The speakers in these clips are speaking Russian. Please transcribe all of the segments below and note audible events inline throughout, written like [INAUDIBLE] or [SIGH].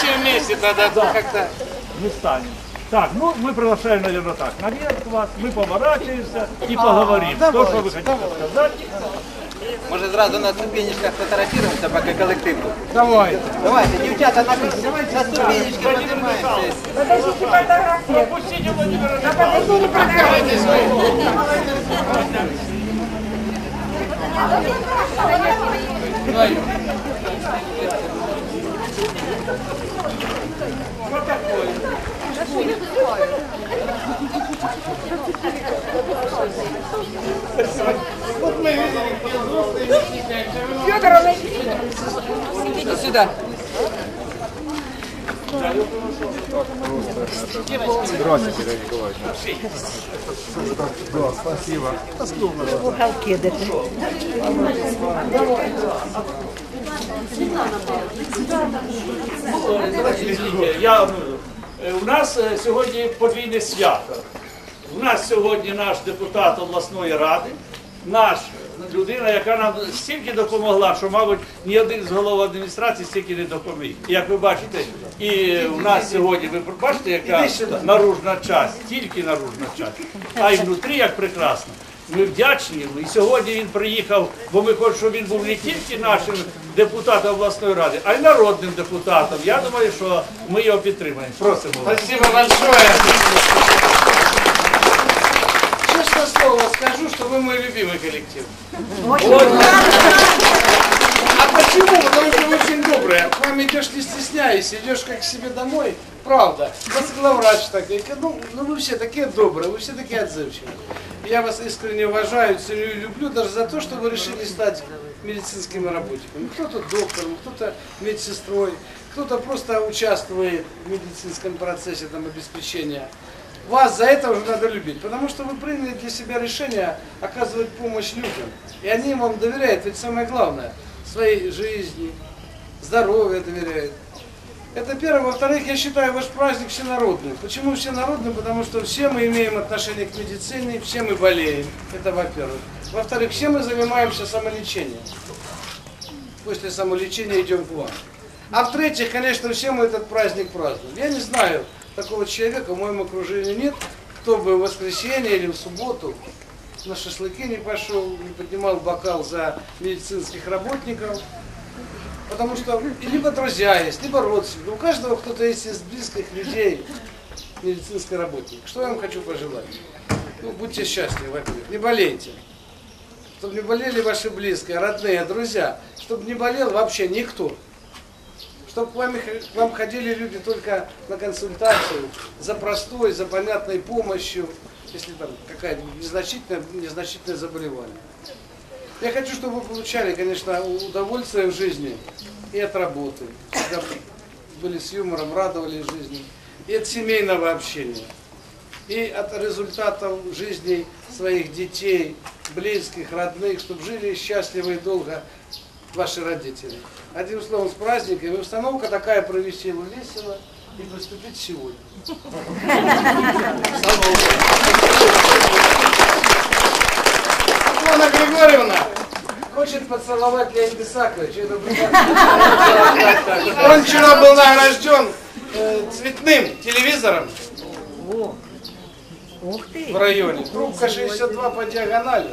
все вместе тогда Да. как-то. не станем. Так, ну мы приглашаем, наверное, так, наверх вас, мы поворачиваемся и поговорим. То, давайте, что вы хотите сказать. Може зразу на ступенечках фотографіруємося, поки колектив. тут? Давай. Давайте, дівчата, на, на ступенечки піднімаємося. Пропустите Владимира Вот мы видели, где взрослые не стесняемся. Сюди. Бухалки де Извините, я, е, у нас е, сьогодні подвійне свято. У нас сьогодні наш депутат обласної ради, наш людина, яка нам стільки допомогла, що, мабуть, ні один з голов адміністрації стільки не допоміг. Як ви бачите, і у нас сьогодні, ви бачите, яка наружна часть, тільки наружна часть, а й внутрі як прекрасно. Ми вдячні йому. І сьогодні він приїхав, бо ми хочемо, щоб він був не тільки нашим депутатом обласної ради, а й народним депутатом. Я думаю, що ми його підтримаємо. Просимо вас. Спасибо большое. Честное слово скажу, что вы мой любимый коллектив. А почему? Потому что вы очень добрые. К вам идешь не стесняясь, идешь как к себе домой. Правда. У вас главврач такой. Ну, ну вы все такие добрые, вы все такие отзывчивые. Я вас искренне уважаю, ценю и люблю даже за то, что вы решили стать медицинскими работниками. Кто-то доктором, кто-то медсестрой, кто-то просто участвует в медицинском процессе там, обеспечения. Вас за это уже надо любить, потому что вы приняли для себя решение оказывать помощь людям. И они вам доверяют, ведь самое главное, своей жизни, здоровью доверяют. Это первое. Во-вторых, я считаю ваш праздник всенародным. Почему всенародным? Потому что все мы имеем отношение к медицине, все мы болеем. Это во-первых. Во-вторых, все мы занимаемся самолечением. После самолечения идем к вам. А в-третьих, конечно, все мы этот праздник празднуем. Я не знаю такого человека, в моем окружении нет, кто бы в воскресенье или в субботу на шашлыки не пошел, не поднимал бокал за медицинских работников. Потому что либо друзья есть, либо родственники. У каждого кто-то есть из близких людей медицинский работник. Что я вам хочу пожелать? Ну, будьте счастливы, во-первых. Не болейте. Чтобы не болели ваши близкие, родные, друзья. Чтобы не болел вообще никто. Чтобы к вам, к вам ходили люди только на консультацию, за простой, за понятной помощью, если там какая-то незначительное, незначительное заболевание. Я хочу, чтобы вы получали, конечно, удовольствие в жизни и от работы, всегда были с юмором, радовали жизни, и от семейного общения, и от результатов жизни своих детей, близких, родных, чтобы жили счастливо и долго ваши родители. Одним словом, с праздником. И установка такая провести его весело и приступить сегодня. [LAUGHS] Светлана Григорьевна хочет поцеловать Леонида Исааковича. Это Он вчера был награжден э, цветным телевизором Ух ти! в районе. Трубка 62 по диагонали.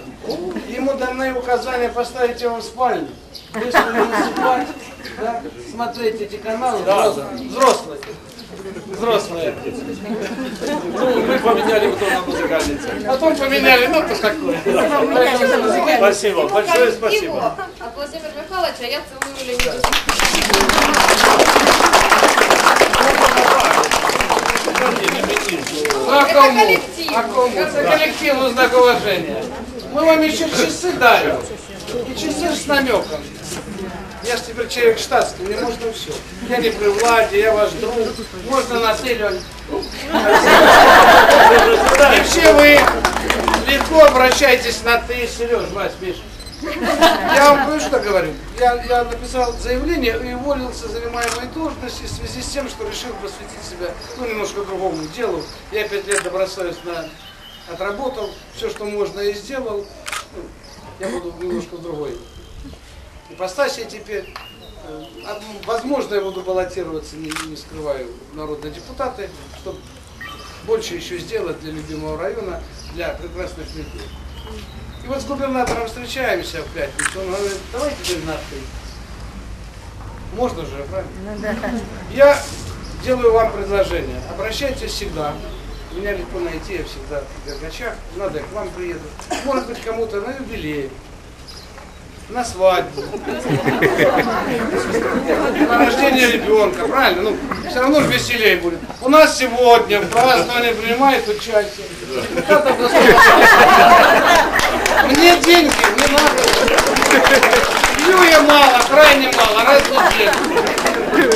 Ему даны указания поставить его в спальню. Если не засыпать, да, смотреть эти каналы, взрослые. Взрослые. Ну, мы поменяли потом на музыкальный центр. Потом поменяли, ну то какое. Спасибо, большое спасибо. От Владимира Михайловича я целую А кому? коллектив. А кому? Это коллективу знак уважения. Мы вам еще часы дарим. И часы с намеком. Я же теперь человек штатский, мне можно все. Я не при владе, я ваш друг. Можно на ты, Лёнь. И все вы легко обращайтесь на ты, Сереж, Вась, Миша. Я вам кое-что говорю. Я, я написал заявление и уволился занимаемой должности в связи с тем, что решил посвятить себя ну, немножко другому делу. Я пять лет добросовестно отработал, все, что можно, и сделал. Ну, я буду немножко в другой ипостаси теперь. э, возможно, я буду баллотироваться, не, не скрываю, народные депутаты, чтобы больше еще сделать для любимого района, для прекрасных людей. И вот с губернатором встречаемся в пятницу, он говорит, давайте теперь на «ты». Можно же, правильно? Я делаю вам предложение. Обращайтесь всегда. Меня легко найти, я всегда в Дергачах. Надо, я к вам приеду. Может быть, кому-то на юбилей, на свадьбу, на рождение ребенка, правильно? Ну, все равно же веселее будет. У нас сегодня в праздновании принимает участие. Мне деньги не надо. Пью я мало, крайне мало, раз в неделю.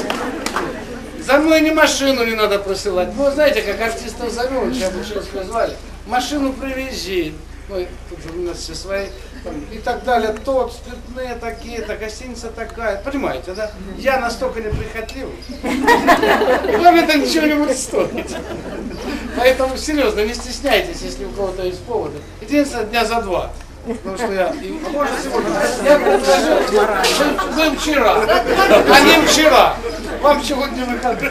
За мной ни машину не надо присылать. Ну, знаете, как артистов зовем, сейчас Бушевского звали. Машину привези. Ну, тут же у нас все свои. И так далее. Тот, спиртные такие-то, гостиница такая. Понимаете, да? Я настолько неприхотливый. Вам это ничего не будет стоить. Поэтому, серьезно, не стесняйтесь, если у кого-то есть поводы. Единственное, дня за два. Потому что я, и, а может сегодня, я предложил, вы, вчера, а не вчера. Вам сегодня выходной.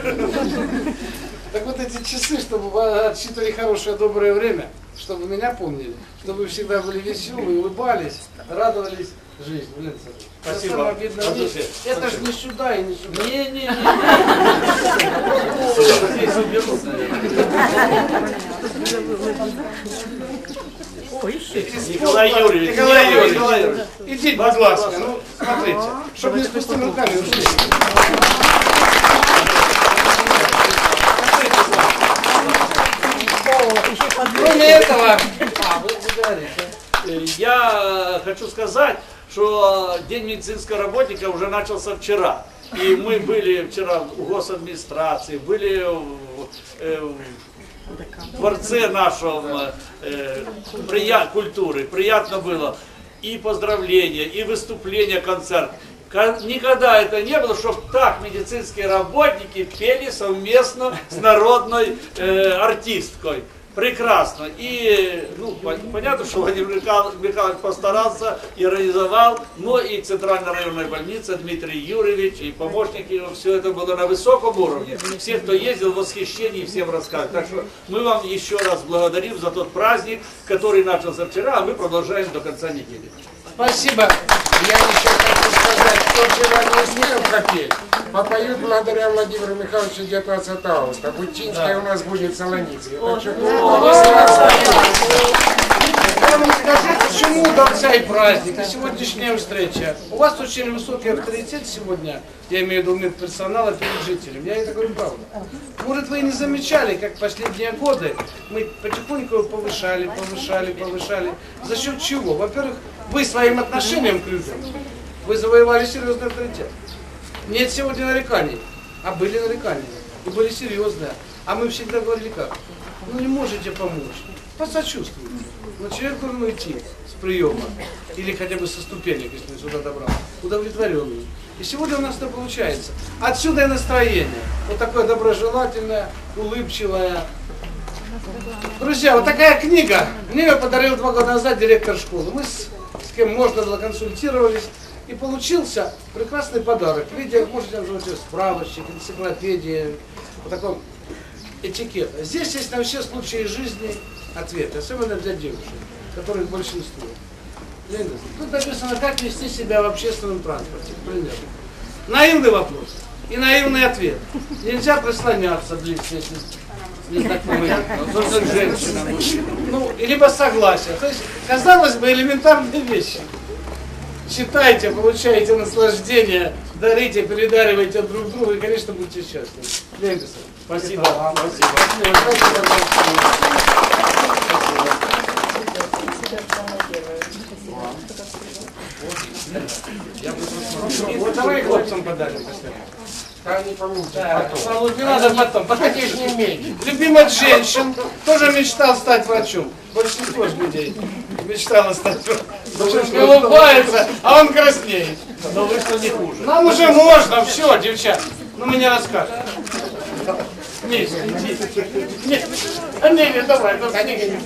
Так вот эти часы, чтобы отсчитывали хорошее, доброе время, чтобы меня помнили, чтобы вы всегда были веселы, улыбались, радовались жизни. Блин, Спасибо. вещь. души. Это же не сюда и не сюда. Не-не-не. Здесь уберут, Николай Юрьевич, Николай Юрьевич, Николай Юрьевич. идите, ласка, ну, смотрите, чтобы не с пустыми руками ушли. Кроме этого, а, вы, говорите. Я э, хочу сказать, что День медицинского работника уже начался вчера. И мы были вчера у госадминистрации, были в, э, в дворце нашем э, прия- культуры. Приятно было. И поздравления, и выступления, концерт. Никогда это не было, чтобы так медицинские работники пели совместно с народной э, артисткой. Прекрасно. И ну, пон- понятно, что Владимир Михайлович постарался и организовал, но и Центральная районная больница, Дмитрий Юрьевич, и помощники, его, все это было на высоком уровне. Все, кто ездил в восхищении, всем рассказывают. Так что мы вам еще раз благодарим за тот праздник, который начался вчера, а мы продолжаем до конца недели. Спасибо. Я еще хочу сказать, кто вчера не успел пропеть, попоют благодаря Владимиру Михайловичу 19 августа. Бутинская у нас будет Солоницей. Так что, почему удался и праздник, и сегодняшняя встреча. У вас очень высокий авторитет сегодня, я имею в виду медперсонала перед жителем. Я это говорю правда. Может, вы и не замечали, как последние годы мы потихоньку его повышали, повышали, повышали. За счет чего? Во-первых, вы своим отношением к людям, вы завоевали серьезный авторитет. Нет сегодня нареканий, а были нарекания. И были серьезные. А мы всегда говорили как? Ну не можете помочь. Посочувствуйте. Но человек должен уйти с приема. Или хотя бы со ступенек, если он сюда добрался. Удовлетворенный. И сегодня у нас это получается. Отсюда и настроение. Вот такое доброжелательное, улыбчивое. Друзья, вот такая книга. Мне ее подарил два года назад директор школы. Мы с, с кем можно консультировались. И получился прекрасный подарок. В виде, можете назвать справочник, энциклопедия, вот такой этикет. Здесь есть на все случаи жизни ответы, особенно для девушек, которых большинство. Тут написано, как вести себя в общественном транспорте, к примеру. Наивный вопрос и наивный ответ. Нельзя прислоняться близко, если незнакомый, особенно к женщинам. Ну, либо согласие. То есть, казалось бы, элементарные вещи. Читайте, получаете наслаждение, дарите, передаривайте друг другу и, конечно, будьте счастливы. Ильич, Спасибо. Спасибо. Спасибо большое. Вот давай хлопцам подарим. Да, не помните. Да, не надо потом. Подходи [LAUGHS] не умеете. Любимый женщин тоже мечтал стать врачом. Большинство же людей мечтало стать врачом. Улыбается, а он краснеет. Но вы что не хуже. Нам уже можно, все, девчат. Ну мне расскажешь. Нет, иди. Нет, а не, не, давай, книга не.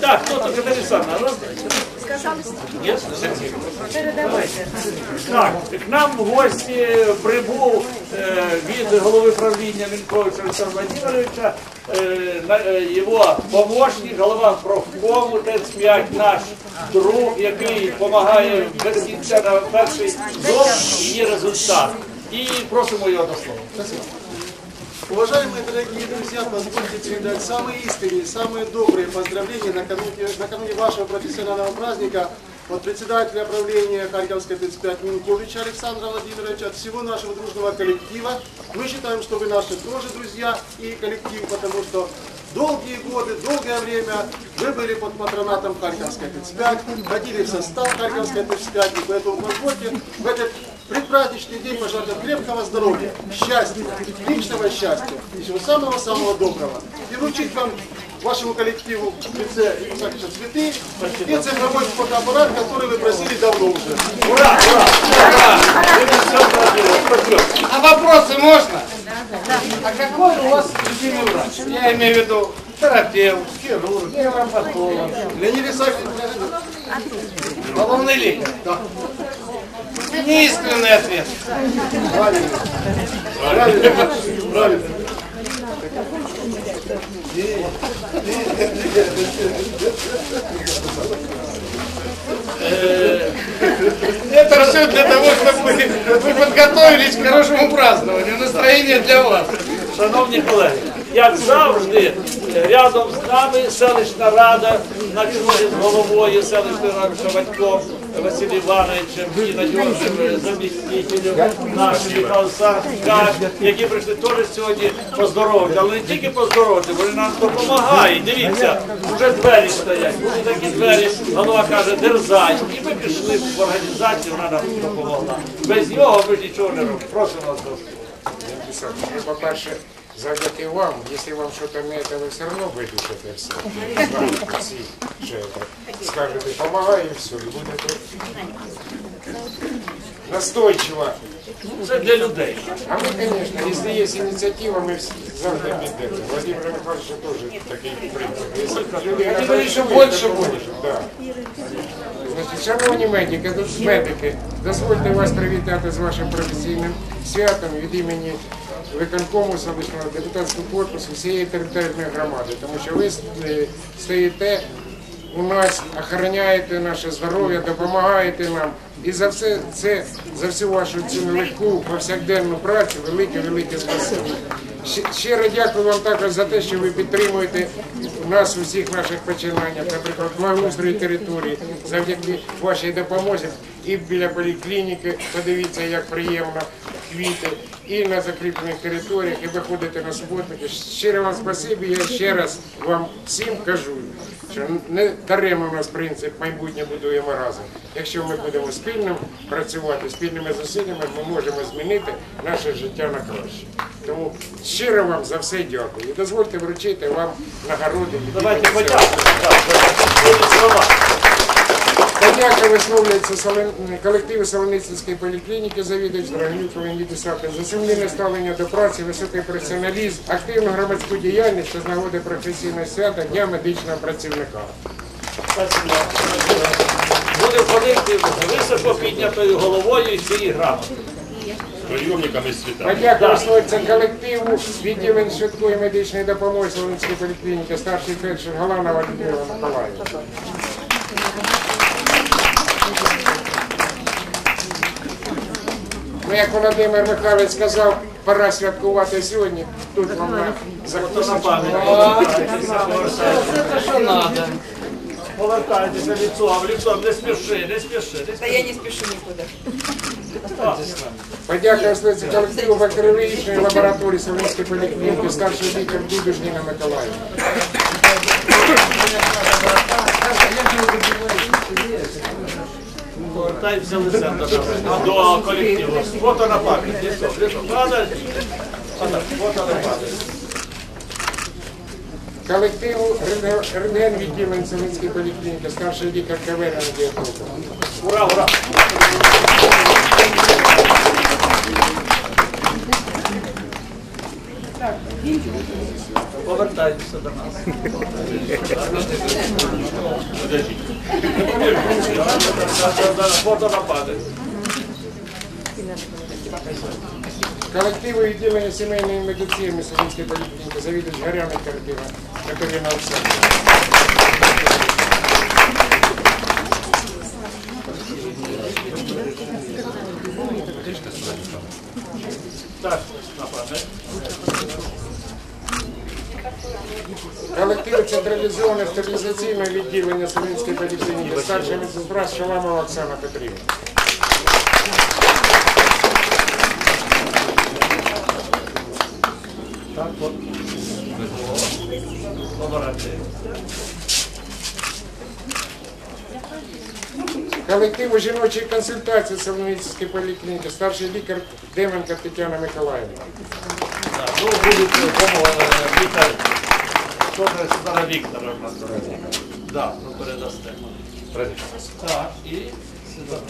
Так, хто тут Олександровна? Роздайте. Є? Так, к нам в гості прибув е, від голови правління Мінковича Олександра Владимировича, е, е, його помощник, голова профкому ТЕЦ-5, наш друг, який допомагає без кінця на перший дом, і є результат. І просимо його до слова. Уважаемые дорогие друзья, позвольте передать самые искренние, самые добрые поздравления накануне, накануне вашего профессионального праздника от председателя правления Харьковской 35 Минковича Александра Владимировича, от всего нашего дружного коллектива. Мы считаем, что вы наши тоже друзья и коллектив, потому что долгие годы, долгое время вы были под патронатом Харьковской 35, ходили в состав Харьковской 35, и поэтому позвольте в этот предпраздничный день пожелать вам крепкого здоровья, счастья, личного счастья и всего самого-самого доброго. И вручить вам, вашему коллективу в лице Исааковича цветы и цифровой фотоаппарат, который вы просили давно уже. Ура! Ура! Ура! А вопросы можно? А какой у вас любимый врач? Я имею в виду терапевт, хирург, невропатолог, Леонид Исаакович, головный лекарь. Неискренный ответ. правильно. Правильно. Правильно. Это все для того, чтобы вы подготовились к хорошему празднованию. Настроение для вас. Шановні колеги, як завжди, рядом з нами селищна рада на чолі з головою селищної ради Шабатьком Василем Івановичем і надіжним замістителем нашим Сашка, які прийшли теж сьогодні поздоровити, але не тільки поздоровити, вони нам допомагають. Дивіться, вже двері стоять, були такі двері, голова каже, дерзай. І ми пішли в організацію, вона нам допомогла. Без нього ми нічого не робимо. Просимо вас до слова. Ну, по-перше, завдяки вам, если вам что-то имеет, вы все равно выдушите все. Знаете, всі, що это. Скажете, помогай и все, и будете настойчиво. Це для людей. А мы, конечно, если есть инициатива, мы вс- завжди підемо. Владимир Михайлович тоже такий принцип. Если люди говоришь, готові что жити, больше то будет. можуть, Да. Значить, шановні медики, тут медики, дозвольте вас привітати з вашим професійним святом від імені виконкому селищного депутатського корпусу всієї територіальної громади, тому що ви стоїте у нас, охороняєте наше здоров'я, допомагаєте нам. І за все це, за всю вашу цю нелегку повсякденну працю, велике, велике спасибі. Щиро дякую вам також за те, що ви підтримуєте нас у всіх наших починаннях, наприклад, благоустрої території, завдяки вашій допомозі і біля поліклініки, подивіться, як приємно квіти, і на закріплених територіях, і виходите на суботники. Щиро вам спасибі, я ще раз вам всім кажу, що не даремно у нас принцип майбутнє будуємо разом. Якщо ми будемо спільно працювати, спільними зусиллями, ми можемо змінити наше життя на краще. Тому щиро вам за все дякую. І дозвольте вручити вам нагороди. Давайте імені подякуємо. так, за ці слова. Подяка висловлюється колективу Солоницької поліклініки завідувач Драгнюкова Ніді Сапин за сумлінне ставлення до праці, високий професіоналізм, активну громадську діяльність та з нагоди професійного свята Дня медичного працівника. Буде ходити високо піднятою головою і всієї світа. Подяка висловлюється колективу відділень швидкої медичної допомоги Солоницької поліклініки, старший фельдшер Галанова Людмила Миколаївна. Ну, як Володимир Михайлович сказав, пора святкувати сьогодні. Тут вам на. Повертайтеся лицом, лицом, не спіши, не спіши. Не Да я не спешу никуда. Подяка висловлюється колективу бактеріологічної лабораторії Солинської поліклініки, старший лікар Дудуш Ніна Миколаївна повертаємося лицем до колективу. Фото на пам'ять. Фото на пам'ять. Колективу РНН відділень Селинської поліклініки, старший лікар КВН Надія Ура, ура! Так, Повертайтеся до нас. Фото нападе. Колективу відділення сімейної медицини Солинської поліклініки завідувач Гаряна Картина Катерина Олександрівна. Колектив централізоване стерилізаційне відділення Солинської поліклініки. Старша медсестра Шаламова Оксана Петрівна. Так, от. Колективу жіночої консультації Солоницької поліклініки. Старший лікар Деменка Тетяна Миколаївна. Так, ну, будет э, Добре, Світлана Вікторовна. Так, ну передасте. Так, і Світлана.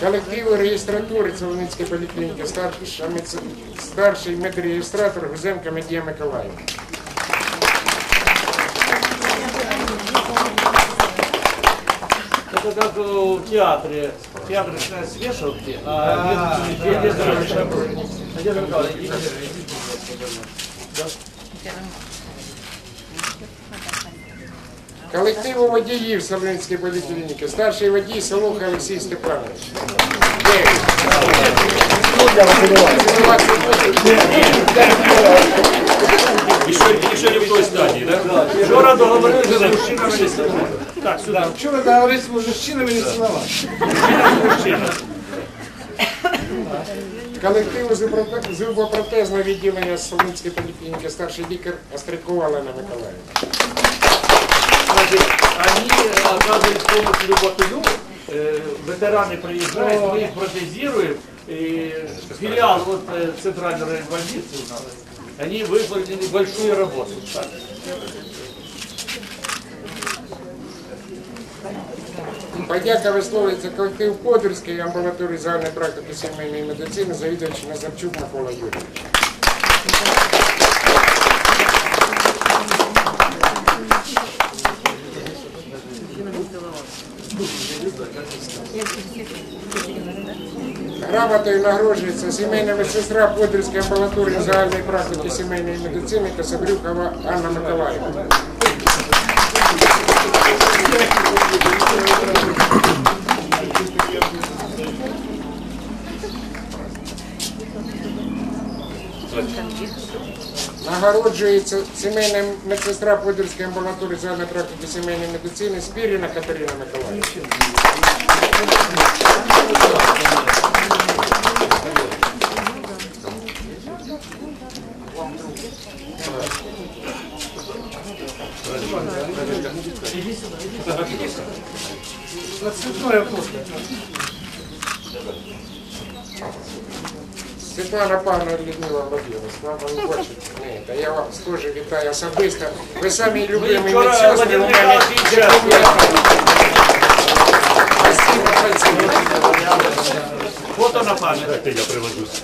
Колективу реєстратури Солонецької поліклініки, старший медреєстратор Гузенко Медія Миколаївна. Это как в театре. Театр начинает с вешалки, а вешалки... Надежда Николаевна, идите. Колективу водіїв Солонської поліклініки. Старший водій Солоха Олексій Степанович. Дев'ять. Еще, еще не в той стадии, да? Вчора договорилися з мужчинами не цілувати. Так, сюди. Вчера договорились с мужчинами не целовать. Мужчина. Колективу зубопроте- зубопротезного відділення Солонської поліклініки. Старший лікар Острякова Олена Миколаївна. Значит, они э, оказывают помощь Люботулю, э, ветераны приезжают, мы их протезируем, и филиал вот э, центральной районной больницы у нас, они выполнили большую работу. Подяка висловлюється колектив Подільської амбулаторії загальної практики сімейної медицини, завідувач Назарчук Микола Юрійович. Грамотою нагороджується сімейна медсестра Подільської амбулаторії загальної практики сімейної медицини Касабрюкова Анна Миколаївна. Нагороджується сімейна медсестра Подільської амбулаторії загальної практики сімейної медицини Спіріна Катерина Миколаївна. Світлана Павловна Людмила Владимировна, слава не бачите. Ні, та я вас теж вітаю особисто. Ви самі Мы любимі медсестри. Спасибо, спасибо. Фото на память. Дайте я привожусь.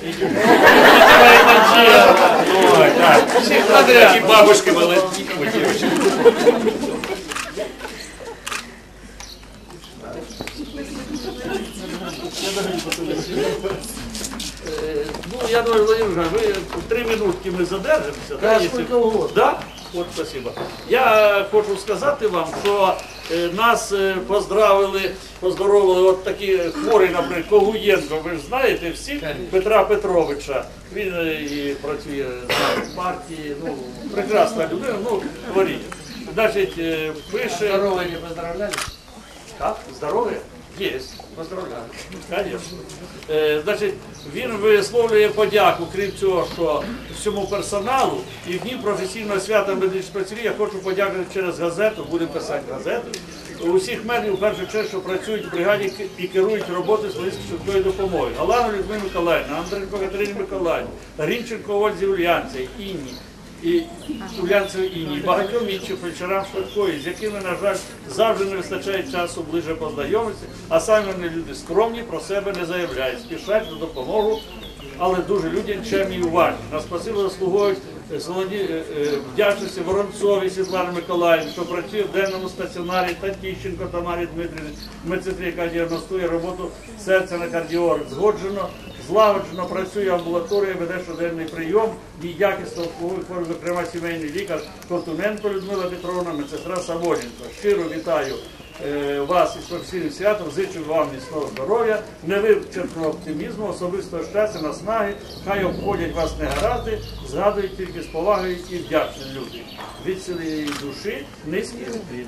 Ой, так. Всех подряд. И бабушка молоденькая, девочка. Э, Ну, я думаю, Владимир Михайлович, вы три минутки мы задержимся. Да, если- Да? От спасибо. Я хочу сказати вам, що е, нас е, поздравили, поздоровили от такі хворі, наприклад, Когуєнко, ви ж знаєте всі Петра Петровича. Він е, і працює знаю, в партії, ну, прекрасна людина, ну, хворіє. Значить, е, пише. Здоровые не поздравляли? Так, здоров'я? Є. Поздравляю. Е, значить, він висловлює подяку, крім цього, що всьому персоналу і в дні професійного свята медичних працівників я хочу подякувати через газету, будемо писати газету. Усіх медиків, в першу чергу, працюють в бригаді і керують роботою Слизької швидкої допомоги. Галану Людмилі Миколаївні, Андренко Катерині Миколаївні, Рінченко Ользі Ульянці, Інні. І Улянцеві Іні, багатьом іншим фельдшерам швидкої, з якими, на жаль, завжди не вистачає часу ближе познайомитися, а самі вони люди скромні, про себе не заявляють, спішать на допомогу, але дуже людям і уважні. На спасибо заслуговують е, солоні е, е, вдячності Воронцові Світлані Миколаївні, що працює в денному стаціонарі та Тіщенко Тамарі Дмитрівні, медсестрі, яка діагностує роботу серця на кардіолог. Згоджено, злагоджено працює амбулаторія, веде щоденний прийом якісно обслуговує хворих, зокрема сімейний лікар Ковтуненко Людмила Петровна, медсестра Самоненко. Щиро вітаю е, вас із професійним святом, зичу вам міцного здоров'я, невичерпного оптимізму, особистого щастя, наснаги, хай обходять вас негаразди, згадують тільки з повагою і вдячні люди. Від цієї душі низький уклін.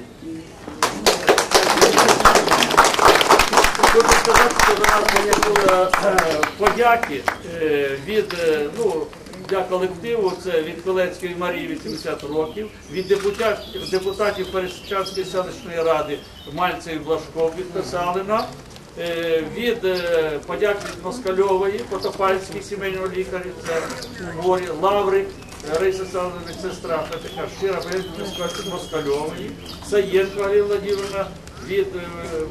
Хочу сказати, що до нас приїхали е, подяки е, від е, ну, для колективу, це від Колецької Марії 80 років, від депутатів, депутатів Пересичанської селищної ради Мальцев і Блажков підписали нам. Від подяки від Москальової, Потопальській сімейного лікаря, це Горі, Лаврик, Раїса Саловна, медсестра, це така щира Москальової, Саєнко Владимировна, від е,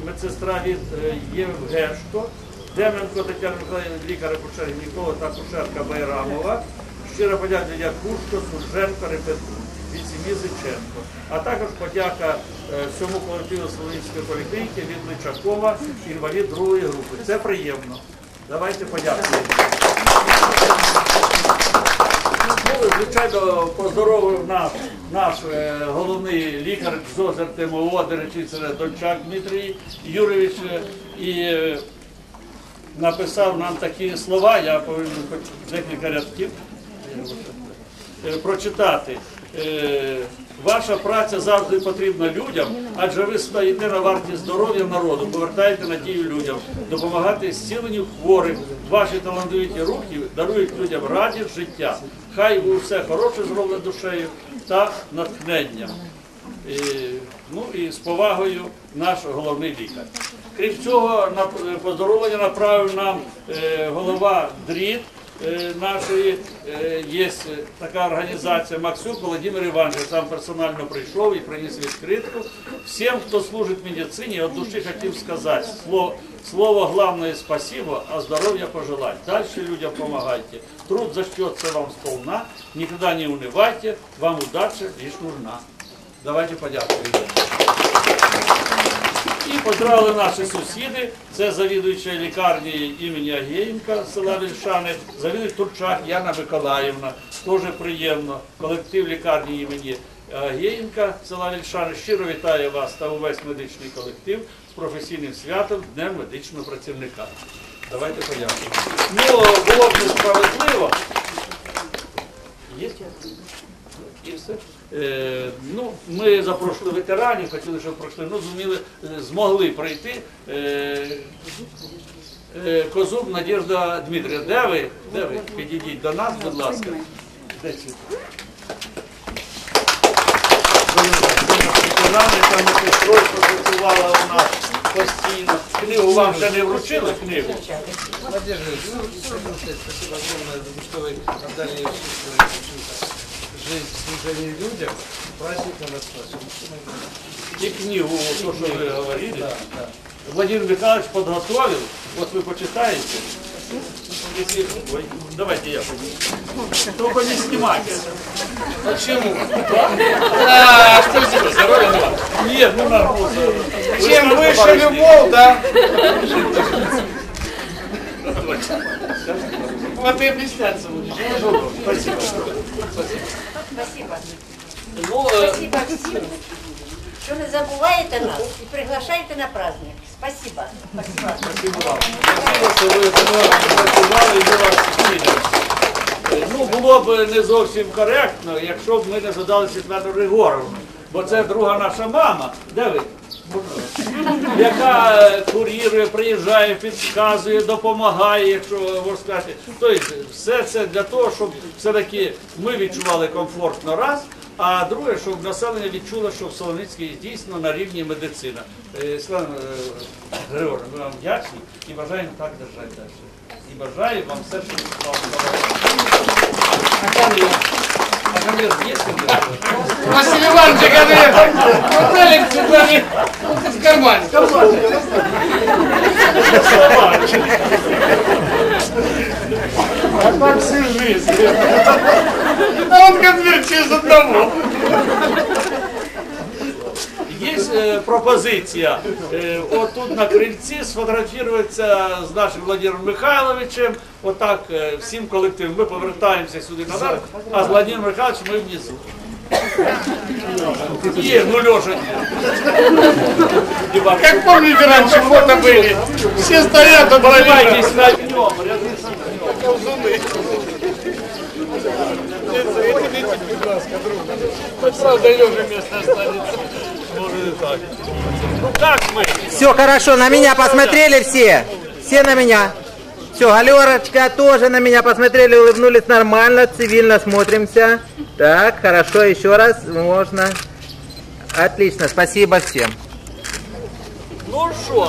медсестра від е, Євгешко, Деменко Тетяна Миколаївна, лікар акушер гінеколог та акушерка Байрамова, щира подяка Якушко, Сурженко, Репету, від сім'ї Зиченко. А також подяка е, всьому колективу Солонівської поліклініки від Личакова, інвалід другої групи. Це приємно. Давайте подякуємо. Звичайно, поздоровив наш, наш е, головний лікар ЗОЗер ТМО, диречиця Дончак Дмитрій Юрійович, е, і е, написав нам такі слова, я повинен декілька рядків прочитати. Е, Ваша праця завжди потрібна людям, адже ви стоїте на варті здоров'я народу, повертаєте надію людям, допомагати зціленню хворих. Ваші талановиті руки дарують людям радість життя. Хай у все хороше зроблено душею та натхненням. І, ну і з повагою наш головний лікар. Крім цього, на поздоровлення направив нам е, голова дріт е, нашої е, є така організація Максюк Володимир Іванович сам персонально прийшов і приніс відкритку. Всім, хто служить в медицині, від душі хотів сказати слово, слово головне спасибо, а здоров'я пожелать. Дальше людям помогайте. Труд зачтется вам сполна, никогда не унывайте, вам удача лишь нужна. Давайте подякуємо. І поздравили наші сусіди. Це завідуюча лікарні імені Агєєнка села Вільшани, завідуюча Турчак Яна Миколаївна. Теж приємно. Колектив лікарні імені Агєєнка села Вільшани щиро вітає вас та увесь медичний колектив з професійним святом Днем медичного працівника. Давайте подякуємо. Ну, було б несправедливо. Є? І все. Е, ну, ми запрошували ветеранів, хотіли, щоб пройшли, ну, зуміли, е, змогли прийти. Е, е, Козуб Надежда Дмитрівна, де ви? Де ви? Підійдіть до нас, будь ласка. Ветерани, яка працювала у нас постійно. Книгу вам ще не вручили книгу? Надежда, ну, спасибо огромное за то, что жизнь служению людям, праздником вас И книгу, то, что вы говорили. Владимир Михайлович подготовил, вот вы почитаете. Если- Ой, давайте я подниму. Только не снимайте. Почему? А, что здесь? Здоровья вам. Нет, ну нормально. Чем выше любовь, да? Вот и объясняться будешь. Спасибо. Спасибо. Ну, э, Спасибо всім, що не забуваєте нас і приглашаєте на праздник. Спасибо. Спасибо. спасибо вам. Спасибо, що ви працювали і ми вас зустріли. Е, Ну, було б не зовсім коректно, якщо б ми не задали Світлану Григоровну. Бо це друга наша мама. Де ви? Яка е, курірує, приїжджає, підказує, допомагає, якщо можна сказати. Тобто все це для того, щоб все-таки ми відчували комфортно раз, а друге, щоб населення відчуло, що в Солоницькій дійсно на рівні медицина. Е, Світлана е, ми вам вдячні і бажаємо так держати далі. І бажаю вам все, що ви Василий Иванович. Отдали к Светлане в кармане. А так всю жизнь. А он конверт через одного Есть э, пропозиція. Е, от тут на крильці сфотографуватися з нашим Владимиром Михайловичем. Отак е, всім колективом. Ми повертаємося сюди назад, а з Владимиром Михайловичем ми внизу. Є, ну Леша ні. Как помните, раньше фото были? Все стоят, отбивайтесь. Поднимайтесь на огнем, рядом с огнем. Правда, Леша место останется. Все хорошо, на меня посмотрели все. Все на меня. Все, Галерочка тоже на меня посмотрели, улыбнулись нормально, цивильно смотримся. Так, хорошо, еще раз можно. Отлично, спасибо всем. Ну що?